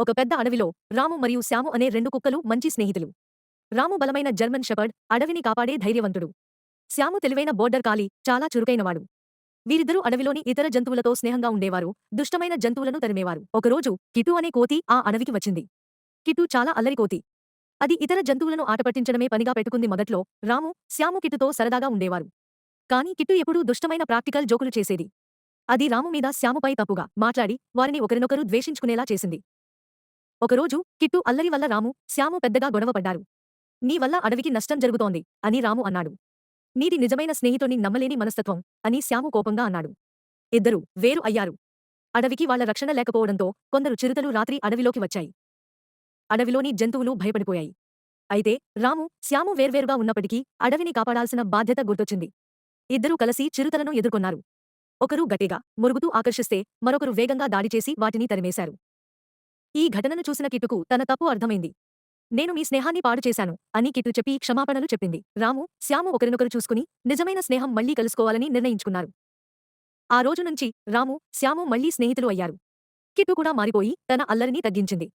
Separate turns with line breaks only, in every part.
ఒక పెద్ద అడవిలో రాము మరియు శ్యాము అనే రెండు కుక్కలు మంచి స్నేహితులు. రాము బలమైన జర్మన్ షెపర్డ్ అడవిని కాపాడే ధైర్యవంతుడు. శ్యాము తెలివైన బోర్డర్ కాలి చాలా చురుకైనవాడు. వీరిద్దరూ అడవిలోని ఇతర జంతువులతో స్నేహంగా ఉండేవారు దుష్టమైన జంతువులను తరిమేవారు. ఒకరోజు కిటు అనే కోతి ఆ అడవికి వచ్చింది. కిటు చాలా అల్లరి కోతి. అది ఇతర జంతువులను ఆటపట్టించడమే పనిగా పెట్టుకుంది మొదట్లో రాము శ్యాము కిటుతో సరదాగా ఉండేవారు. కాని కిట్టు ఎప్పుడూ దుష్టమైన ప్రాక్టికల్ జోకులు చేసేది. అది రాము మీద శ్యాముపై తప్పుగా మాట్లాడి వారిని ఒకరినొకరు ద్వేషించుకునేలా చేసింది. ఒకరోజు కిట్టు అల్లరి వల్ల రాము శ్యాము పెద్దగా గొడవపడ్డారు నీ వల్ల అడవికి నష్టం జరుగుతోంది అని రాము అన్నాడు. నీది నిజమైన స్నేహితుని నమ్మలేని మనస్తత్వం అని శ్యాము కోపంగా అన్నాడు. ఇద్దరు వేరు అయ్యారు. అడవికి వాళ్ళ రక్షణ లేకపోవడంతో కొందరు చిరుతలు రాత్రి అడవిలోకి వచ్చాయి. అడవిలోని జంతువులు భయపడిపోయాయి. అయితే రాము శ్యాము వేర్వేరుగా ఉన్నప్పటికీ అడవిని కాపాడాల్సిన బాధ్యత గుర్తొచ్చింది. ఇద్దరూ కలిసి చిరుతలను ఎదుర్కొన్నారు. ఒకరు గట్టిగా మురుగుతూ ఆకర్షిస్తే మరొకరు వేగంగా దాడి చేసి వాటిని తరిమేశారు. ఈ ఘటనను చూసిన కిట్టుకు తన తప్పు అర్థమైంది. నేను మీ స్నేహాన్ని పాడు చేశాను అని కిట్టు చెప్పి క్షమాపణలు చెప్పింది. రాము శ్యాము ఒకరినొకరు చూసుకుని నిజమైన స్నేహం మళ్ళీ కలుసుకోవాలని నిర్ణయించుకున్నారు. ఆ రోజు నుంచి రాము శ్యాము మళ్ళీ స్నేహితులు అయ్యారు. కిట్టు కూడా మారిపోయి తన అల్లరిని తగ్గించింది.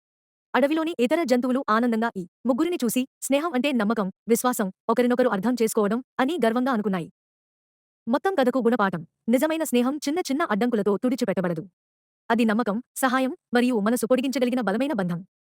అడవిలోని ఇతర జంతువులు ఆనందంగా ఈ ముగ్గురిని చూసి స్నేహం అంటే నమ్మకం విశ్వాసం ఒకరినొకరు అర్థం చేసుకోవడం అని గర్వంగా అనుకున్నాయి. మొత్తం కథకు గుణపాఠం. నిజమైన స్నేహం చిన్న చిన్న అడ్డంకులతో తుడిచిపెట్టబడదు. అది నమ్మకం సహాయం మరియు మనసు పొడిగించగలిగిన బలమైన బంధం.